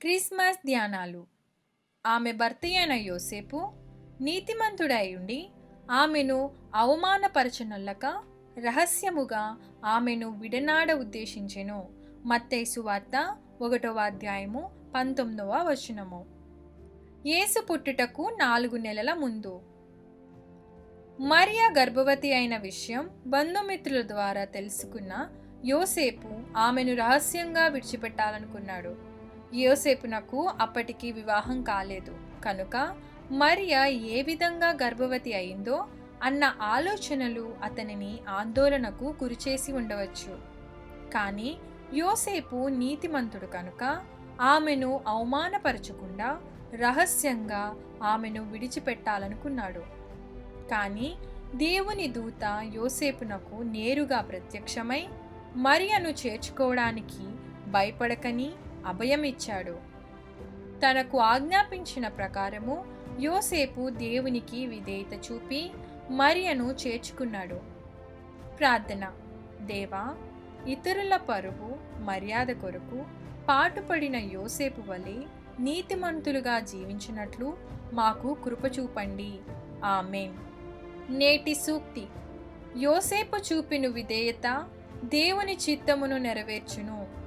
Christmas ధ్యానాలు. ఆమె భర్త అయిన యోసేపు నీతిమంతుడై ఉండి ఆమెను అవమానపరచనల్లక రహస్యముగా ఆమెను విడనాడ ఉద్దేశించెను. మత్తైసు వార్త ఒకటవ అధ్యాయము పంతొమ్మిదవ వచనము. యేసు పుట్టుటకు నాలుగు నెలల ముందు. మరియా గర్భవతి అయిన విషయం బంధుమిత్రుల ద్వారా తెలుసుకున్న యోసేపు ఆమెను రహస్యంగా విడిచిపెట్టాలనుకున్నాడు. యోసేపునకు అప్పటికి వివాహం కాలేదు. కనుక మరియ ఏ విధంగా గర్భవతి అయిందో అన్న ఆలోచనలు అతనిని ఆందోళనకు గురిచేసి ఉండవచ్చు. కానీ యోసేపు నీతిమంతుడు కనుక ఆమెను అవమానపరచకుండా రహస్యంగా ఆమెను విడిచిపెట్టాలనుకున్నాడు. కానీ దేవుని దూత యోసేపునకు నేరుగా ప్రత్యక్షమై మరియను చేర్చుకోవడానికి భయపడకని అభయమిచ్చాడు. తనకు ఆజ్ఞాపించిన ప్రకారము యోసేపు దేవునికి విధేయత చూపి మరియను చేర్చుకున్నాడు. ప్రార్థన. దేవా ఇతరుల పరువు మర్యాద కొరకు పాటుపడిన యోసేపు వలె నీతిమంతులుగా జీవించినట్లు మాకు కృప చూపండి. ఆమెన్. నేటి సూక్తి. యోసేపు చూపిన విధేయత దేవుని చిత్తమును నెరవేర్చును.